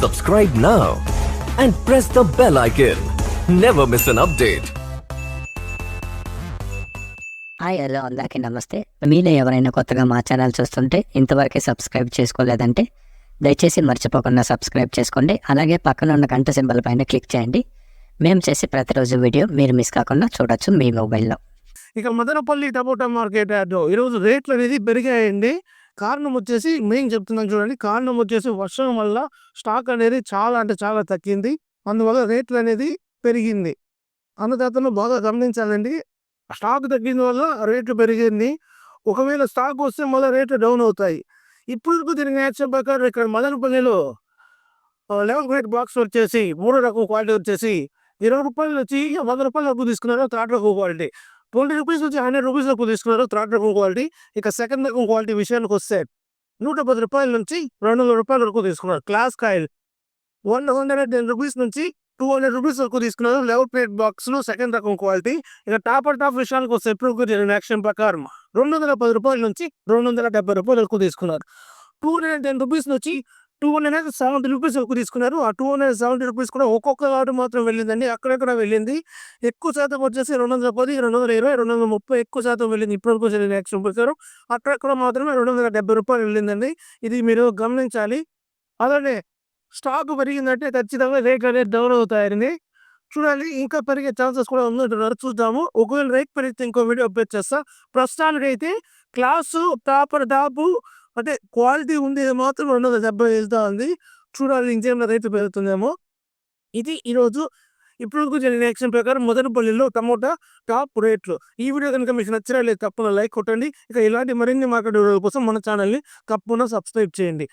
Subscribe now and press the bell icon. Never miss an update. Hi hello అందరికీ నమస్తే. మీలో ఎవరైనా కొత్తగా మా ఛానల్ చూస్తుంటే ఇంతవరకు సబ్స్క్రైబ్ చేసుకోలేదంటే దయచేసి మర్చిపోకుండా సబ్స్క్రైబ్ చేసుకోండి. అలాగే పక్కన ఉన్న గంట సింబల్ పైన క్లిక్ చేయండి. మేము చేసే ప్రతిరోజు వీడియో మీరు మిస్ కాకుండా చూడొచ్చు మీ మొబైల్లో. ఇక మదనపల్లి టమోటా మార్కెట్ యార్డ్లో ఈరోజు రేట్లు అనేది పెరిగాయండి. కారణం వచ్చేసి మేము చెప్తున్నాం చూడండి. కారణం వచ్చేసి వర్షం వల్ల స్టాక్ అనేది చాలా అంటే చాలా తగ్గింది. అందువల్ల రేట్లు అనేది పెరిగింది. అన్నదాతలు బాగా గమనించాలండి స్టాక్ తగ్గిన వల్ల రేట్లు పెరిగింది. ఒకవేళ స్టాక్ వస్తే మళ్ళీ రేట్లు డౌన్ అవుతాయి. ఇప్పుడు తిరిగిన యాక్షన్ ప్రకారం ఇక్కడ మదనపల్లిలో లెవెన్ గ్రేడ్ బాక్స్ వచ్చేసి మూడో రకం క్వాలిటీ వచ్చేసి ఇరవై రూపాయలు వచ్చి వంద రూపాయలు అప్పు తీసుకున్నారు. థర్డ్ రకం క్వాలిటీ. ట్వంటీ రూపీస్ నుంచి హండ్రెడ్ రూపీస్ వరకు తీసుకున్నారు థర్డ్ రకం క్వాలిటీ. ఇక సెకండ్ రకం క్వాలిటీ విషయానికి వస్తే నూట పది రూపాయల నుంచి రెండు వందల రూపాయల వరకు తీసుకున్నారు. Class coil one hundred and ten rupees నుంచి టూ హండ్రెడ్ రూపీస్ వరకు తీసుకున్నారు. లెవెల్ ప్లేట్ బాక్స్లో సెకండ్ రకం క్వాలిటీ. ఇక టాప్ అండ్ టాప్ విషయానికి వస్తే ఎప్పుడు యాక్షన్ ప్రకారం రెండు వందల పది రూపాయల నుంచి రెండు వందల డెబ్బై రూపాయల వరకు తీసుకున్నారు. Two hundred and ten rupees నుంచి టూ హండ్రెడ్ సెవెంటీ రూపీస్ ఎక్కువ తీసుకున్నారు. ఆ టూ హండ్రెడ్ సెవెంటీ రూపీస్ కూడా ఒక్కొక్క కార్డు మాత్రం వెళ్ళిందండి. అక్కడక్కడ వెళ్ళింది. ఎక్కువ శాతం వచ్చేసి రెండు వందల పది రెండు వందల ఇరవై రెండు వందల ముప్పై ఎక్కువ శాతం వెళ్ళింది. ఇప్పటివరకు జరిగిన యాక్షన్ ప్రకారం అక్కడక్కడ మాత్రమే రెండు వందల డెబ్బై రూపాయలు వెళ్ళిందండి. ఇది మీరు గమనించాలి. అలానే స్టాక్ పెరిగిందంటే ఖచ్చితంగా రేట్ అనేది డౌన్ అవుతాయండి. చూడాలి ఇంకా పెరిగే ఛాన్సెస్ కూడా ఉందంటున్నారు. చూద్దాము. ఒకవేళ రేట్ పెరిగితే ఇంకో వీడియో అప్డేట్ చేస్తా. ప్రస్తుతానికి అయితే క్లాసు టాపర్ టాపు అంటే క్వాలిటీ ఉంది మాత్రం రెండు వందల డెబ్బై వెళ్తా ఉంది చూడాలి ఇంకేమైనా రేట్లు పెరుగుతుందేమో ఇది ఈరోజు ఇప్పుడు జరిగిన యాక్షన్ ప్రకారం మొదటిపల్లిలో టమోటా టాప్ రేట్లు. ఈ వీడియో కనుక మీకు నచ్చినట్లయితే లేదు తప్పకుండా లైక్ కొట్టండి. ఇక ఇలాంటి మరిన్ని మార్కెట్ వీడియోల కోసం మన ఛానల్ని తప్పకుండా సబ్స్క్రైబ్ చేయండి.